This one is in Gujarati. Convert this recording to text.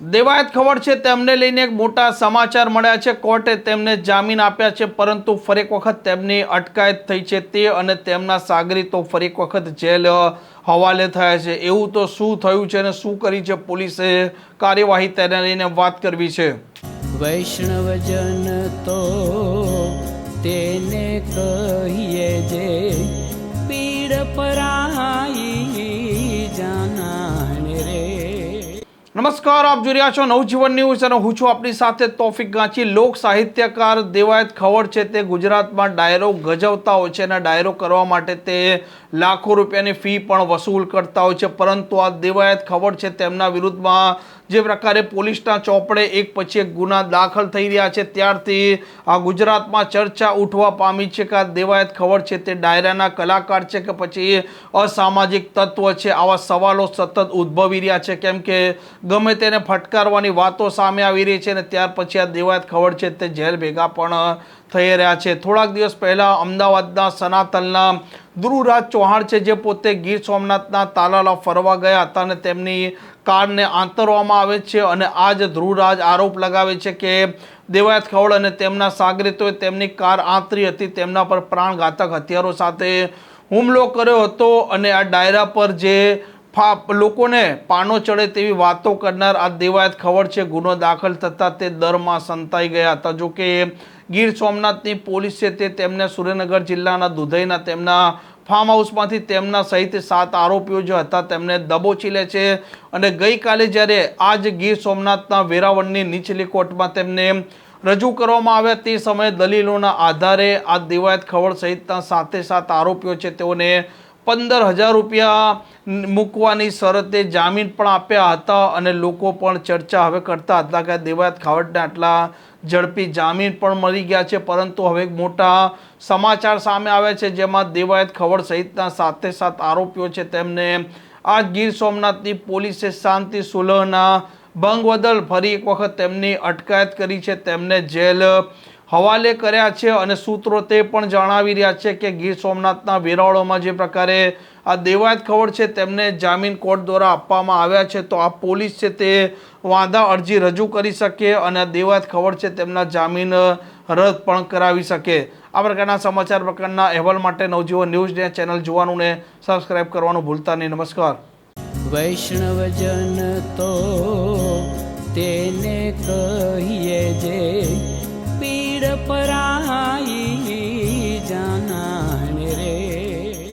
દેવાયત ખબર છે, તેમને લઈને એક મોટા સમાચાર મળ્યા છે. કોર્ટે તેમને જામીન આપ્યા છે, પરંતુ ફરી એક વખત તેમની અટકાયત થઈ છે તે અને તેમના સાગરીતો ફરી એક વખત જેલ હવાલે થયા છે. એવું તો શું થયું છે અને શું કરી છે પોલીસે કાર્યવાહી તેને લઈને વાત કરવી છે. વૈષ્ણવજન તો તેને કહીએ જે પીડ પરાઈ નમસ્કાર, આપ જોઈ રહ્યા છો નવજીવન ન્યૂઝ અને હું છું આપની સાથે તોફિક ગાંચી. લોક સાહિત્યકાર દેવાયત ખવડ છે તે ગુજરાતમાં ડાયરો ગજવતા હોય છે અને ડાયરો કરવા માટે તે લાખો રૂપિયાની ફી પણ વસૂલ કરતા હોય છે. પરંતુ આ દેવાયત ખવડ છે તેમના વિરુદ્ધમાં જે પ્રકારે પોલીસના ચોપડે એક પછી એક ગુના દાખલ થઈ રહ્યા છે. ત્યારથી આ ગુજરાતમાં ચર્ચા ઉઠવા પામી છે કે આ દેવાયત ખબર છે તે ડાયરાના કલાકાર છે કે પછી અસામાજિક તત્વ છે? આવા સવાલો સતત ઉદ્ભવી રહ્યા છે. કેમ કે ગમે તેને ફટકારવાની વાતો સામે આવી રહી છે અને ત્યાર પછી આ દેવાયત ખબર છે તે જેલ ભેગા પણ થઈ રહ્યા છે. થોડાક દિવસ પહેલાં અમદાવાદના સનાતનના ધ્રુવરાજ ચૌહાણ છે જે પોતે ગીર સોમનાથના તાલાલા ફરવા ગયા હતા અને તેમની કારને આંતરવામાં આવે છે અને આ જ ધ્રુવરાજ આરોપ લગાવે છે કે દેવાયત ખવડ અને તેમના સાગરીતોએ તેમની કાર આંતરી હતી, તેમના પર પ્રાણઘાતક હથિયારો સાથે હુમલો કર્યો હતો અને આ ડાયરા પર જે લોકોને પાનો ચડે તેવી વાતો કરનાર આ દેવાયત ખબર છે. ગુનો દાખલ થતાં તે દરમાં સંતાઈ ગયા હતા. જો કે ગીર સોમનાથની પોલીસ તે તેમને સુરેન્દ્રનગર જિલ્લાના દુધઈના તેમના ફાર્મ હાઉસમાંથી તેમના સહિત સાત આરોપીઓ જે હતા તેમને દબોચી લે છે અને ગઈકાલે જ્યારે આ જ ગીર સોમનાથના વેરાવળની નીચલી કોર્ટમાં તેમને રજૂ કરવામાં આવ્યા તે સમયે દલીલોના આધારે આ દેવાયત ખવડ સહિતના સાતે સાત આરોપીઓ છે. તેઓને પંદર હજાર રૂપિયા મૂકવાની શરતે જામીન પણ આપ્યા હતા અને લોકો પણ ચર્ચા હવે કરતા હતા કે દેવાયત ખાવટને આટલા ઝડપી જામીન પણ મળી ગયા છે. પરંતુ હવે મોટા સમાચાર સામે આવ્યા છે, જેમાં દેવાયત ખવડ સહિતના સાથે સાત આરોપીઓ છે. તેમને આ ગીર સોમનાથની પોલીસે શાંતિ સુલહના ભંગ બદલ ફરી એક વખત તેમની અટકાયત કરી છે. તેમને જેલ હવાલે કર્યા છે અને સૂત્રો તે પણ જણાવી રહ્યા છે કે ગીર સોમનાથના વેરાવળોમાં જે પ્રકારે આ દેવાયત ખબર છે તેમને જામીન કોર્ટ દ્વારા આપવામાં આવ્યા છે, તો આ પોલીસ છે તે વાંધા અરજી રજૂ કરી શકે અને દેવાયત ખબર છે તેમના જામીન રદ પણ કરાવી શકે. આ પ્રકારના સમાચાર પ્રકારના અહેવાલ માટે નવજીવન ન્યૂઝને ચેનલ જોવાનું ને સબસ્ક્રાઇબ કરવાનું ભૂલતા નહીં. નમસ્કાર. વૈષ્ણવજન તો તેને કહીએ જે